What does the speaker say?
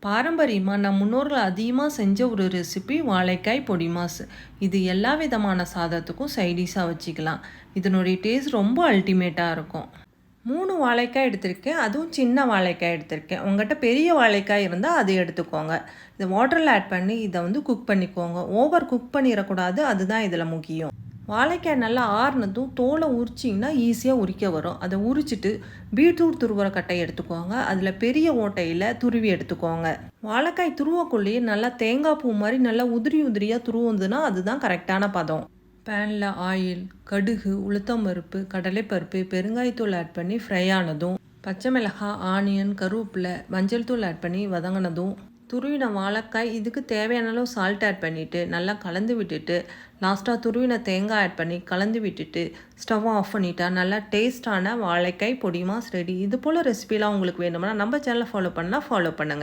பாரம்பரியமாக நம் முன்னோர்கள் அதிகமாக செஞ்ச ஒரு ரெசிபி வாழைக்காய் பொடி மாஸ் இது எல்லா விதமான சாதத்துக்கும் சைடிஷாக வச்சுக்கலாம். இதனுடைய டேஸ்ட் ரொம்ப அல்டிமேட்டாக இருக்கும். மூணு வாழைக்காய் எடுத்திருக்கேன். அதுவும் சின்ன வாழைக்காய் எடுத்திருக்கேன். உங்கள்கிட்ட பெரிய வாழைக்காய் இருந்தால் அதை எடுத்துக்கோங்க. இதை வாட்டரில் ஆட் பண்ணி இதை வந்து குக் பண்ணிக்கோங்க. ஓவர் குக் பண்ணிடக்கூடாது. அதுதான் இதில் முக்கியம். வாழைக்காய் நல்லா ஆறுனதும் தோலை உரிச்சிங்கன்னா ஈஸியாக உரிக்க வரும். அதை உரிச்சிட்டு பீட்ரூட் துருவுற கட்டையை எடுத்துக்கோங்க. அதில் பெரிய ஓட்டையில் துருவி எடுத்துக்கோங்க. வாழைக்காய் துருவக்குள்ளேயே நல்லா தேங்காய் பூ மாதிரி நல்லா உதிரி உதிரியாக துருவுந்துன்னா அதுதான் கரெக்டான பதம். பேனில் ஆயில் கடுகு உளுத்தம் பருப்பு கடலைப்பருப்பு பெருங்காயத்தூள் ஆட் பண்ணி ஃப்ரை ஆனதும் பச்சை மிளகாய் ஆனியன் கருவேப்பிலை மஞ்சள் தூள் ஆட் பண்ணி வதங்கினதும் துருவின வாழைக்காய் இதுக்கு தேவையான அளவு சால்ட் ஆட் பண்ணிவிட்டு நல்லா கலந்து விட்டுட்டு லாஸ்ட்டாக துருவின தேங்காய் ஆட் பண்ணி கலந்து விட்டுட்டு ஸ்டவ்வை ஆஃப் பண்ணிட்டா நல்லா டேஸ்ட்டான வாழைக்காய் பொடி ரெடி இது போல் ரெசிபிலாம் உங்களுக்கு வேணும்னா நம்ம சேனலை ஃபாலோ பண்ணால் ஃபாலோ பண்ணுங்கள்